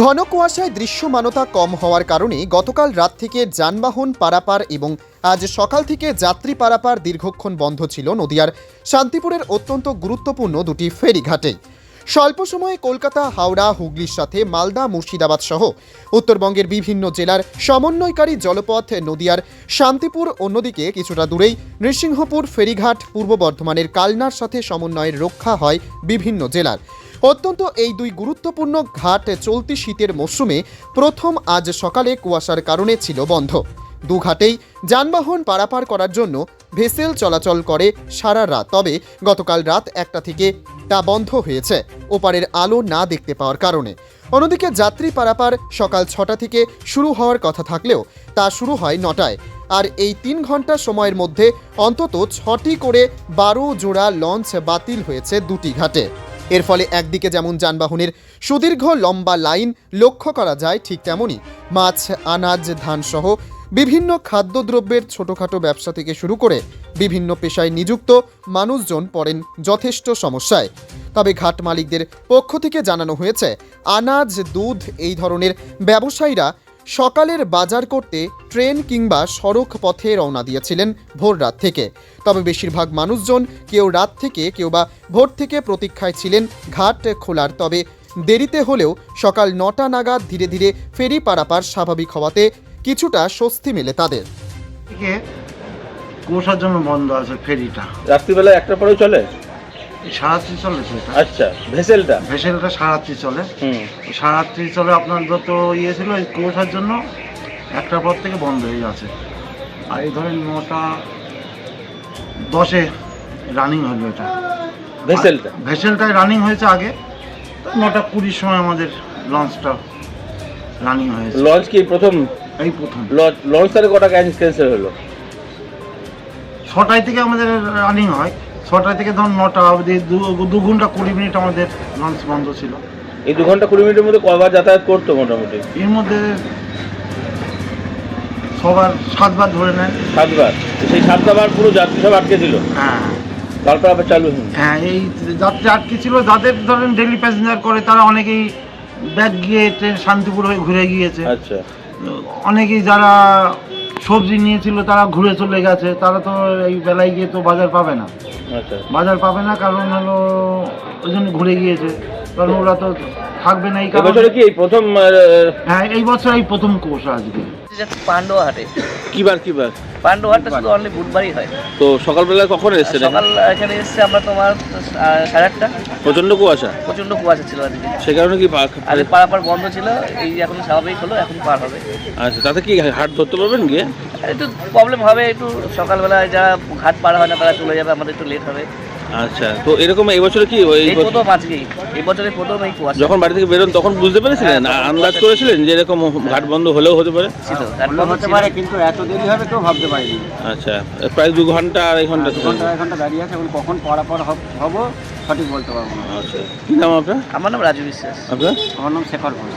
ঘন কুয়াশায় দৃশ্যমানতা কম হওয়ার কারণে গতকাল রাত থেকে যানবাহন পারাপার এবং আজ সকাল থেকে যাত্রী পারাপার দীর্ঘক্ষণ বন্ধ ছিল নদিয়ার শান্তিপুরের অত্যন্ত গুরুত্বপূর্ণ দুটি ফেরিঘাটে। স্বল্প সময়ে কলকাতা, হাওড়া, হুগলির সাথে মালদা, মুর্শিদাবাদ সহ উত্তরবঙ্গের বিভিন্ন জেলার সমন্বয়কারী জলপথ নদিয়ার শান্তিপুর অন্যদিকে কিছুটা দূরেই নৃসিংহপুর ফেরিঘাট, পূর্ব বর্ধমানের কালনার সাথে সমন্বয়ের রক্ষা হয় বিভিন্ন জেলার। অত্যন্ত এই দুই গুরুত্বপূর্ণ ঘাট চলতি শীতের মরশুমে প্রথম আজ সকালে কুয়াশার কারণে ছিল বন্ধ। দু ঘাটেই যানবাহন পারাপার করার জন্য ভেসেল চলাচল করে সারা রাত। তবে গতকাল রাত একটা থেকে তা বন্ধ হয়েছে, ওপারের আলো না দেখতে পাওয়ার কারণে। অন্যদিকে যাত্রী পারাপার সকাল ছটা থেকে শুরু হওয়ার কথা থাকলেও তা শুরু হয় নটায়। আর এই তিন ঘণ্টা সময়ের মধ্যে অন্তত ছটি করে বারো জোড়া লঞ্চ বাতিল হয়েছে দুটি ঘাটে। এর ফলে একদিকে যেমন যানবাহনের সুদীর্ঘ লম্বা লাইন লক্ষ্য করা যায় ঠিক তেমনই মাছ, আনাজ, ধানসহ বিভিন্ন খাদ্যদ্রব্যের ছোটোখাটো ব্যবসা থেকে শুরু করে বিভিন্ন পেশায় নিযুক্ত মানুষজন পড়েন যথেষ্ট সমস্যায়। তবে ঘাট মালিকদের পক্ষ থেকে জানানো হয়েছে, আনাজ, দুধ এই ধরনের ব্যবসায়ীরা সকালের বাজার করতে ট্রেন কিংবা সড়ক পথে রওনা দিয়েছিলেন ভোর রাত থেকে। তবে বেশিরভাগ মানুষজন কেউ রাত থেকে কেউ বা ভোর থেকে প্রতীক্ষায় ছিলেন ঘাট খোলার। তবে দেরিতে হলেও সকাল নটা নাগাদ ধীরে ধীরে ফেরি পারাপার স্বাভাবিক হওয়াতে কিছুটা স্বস্তি মেলে তাদের। কুয়াশার জন্য বন্ধ আছে ফেরিটা। রাত্রিবেলা একটা পরেও চলে? সারাত্রি চলেছে এটা আচ্ছা ভেসেলটা? ভেসেলটা সারাত্রি চলে। হুম। সারাত্রি চলে আপনার যত ইয়ে ছিল এই কুয়াশার জন্য একটার পর থেকে বন্ধ হয়ে গেছে। আর এই ধরেন নটা দশে রানিং হলো এটা। ভেসেলটা? ভেসেলটায় রানিং হয়েছে আগে। নটা কুড়ির সময় আমাদের লঞ্চটা রানিং হয়েছে। লঞ্চ কি প্রথম? এই প্রথম। লঞ্চ- লঞ্চ তাহলে কটা ক্যান্সেল হলো? ছটায় থেকে আমাদের রানিং হয়। ছটায় থেকে ধরুন নটা অবধি দু- ঘণ্টা কুড়ি মিনিট আমাদের লঞ্চ বন্ধ ছিল। এই দু ঘণ্টা কুড়ি মিনিটের মধ্যে কবার যাতায়াত করতো মোটামুটি? এর মধ্যে সবার সাতবার ধরে নেন সাতবার? সেই সাতটা বার পুরো যাত্রী সব আটকে ছিল? হ্যাঁ। তারপর আবার চালু হ্যাঁ এই যাত্রী আটকে ছিল যাদের ধরেন ডেলি প্যাসেঞ্জার করে তারা অনেকেই ব্যাগ গিয়ে ট্রেন শান্তিপুর হয়ে ঘুরে গিয়েছে। আচ্ছা। অনেকেই যারা সবজি নিয়েছিল তারা ঘুরে চলে গেছে। তারা তো এই বেলায় গিয়ে তো বাজার পাবে না। আচ্ছা। বাজার পাবে না কারণ হলো ওই জন্য ঘুরে গিয়েছে। কারণ ওরা তো থাকবে না এই কারণে। কি এই প্রথম হ্যাঁ এই বছর এই প্রথম কোর্স আজকে। যাচ্ছে কিবার কিবার? পান্ডুয়া শুধু অনলি বুধবারই হয়। তো সকালবেলা কখন এসেছেন সকাল এখানে এসছে আমরা তোমার সাড়ে আটটা। প্রচণ্ড কুয়াশা? প্রচণ্ড কুয়াশা ছিল আজকে। সে কারণে কি পা- আর পারাপার বন্ধ ছিল এই এখন স্বাভাবিক হলো এখন পার হবে। আচ্ছা তাতে কি হাট ধরতে পারবেন গিয়ে? একটু প্রবলেম হবে একটু সকালবেলা যারা ঘাট পার হয় না তারা চলে যাবে আমাদের একটু লেট হবে। আচ্ছা তো এরকম এই বছরে কি ওই এই প্রথম আজকেই এই বছরে প্রথম এই কুয়াশা। যখন বাড়ি থেকে বেরোন তখন বুঝতে পেরেছিলেন? হ্যাঁ, আন্দাজ করেছিলেন যে এরকম ঘাট বন্ধ হলেও হতে পারে? হতে পারে কিন্তু এত দেরি হবে কেউ ভাবতে পারিনি। আচ্ছা প্রায় দু ঘণ্টা আড়াই ঘণ্টা দু ঘণ্টা এক ঘণ্টা দাঁড়িয়ে আছে এখন কখন পরাপর হব- হব সঠিক বলতে পারব না। আচ্ছা কি নাম আপনার? আমার নাম রাজু বিশ্বাস। আপনার? আমার নাম শেখর ঘোষ।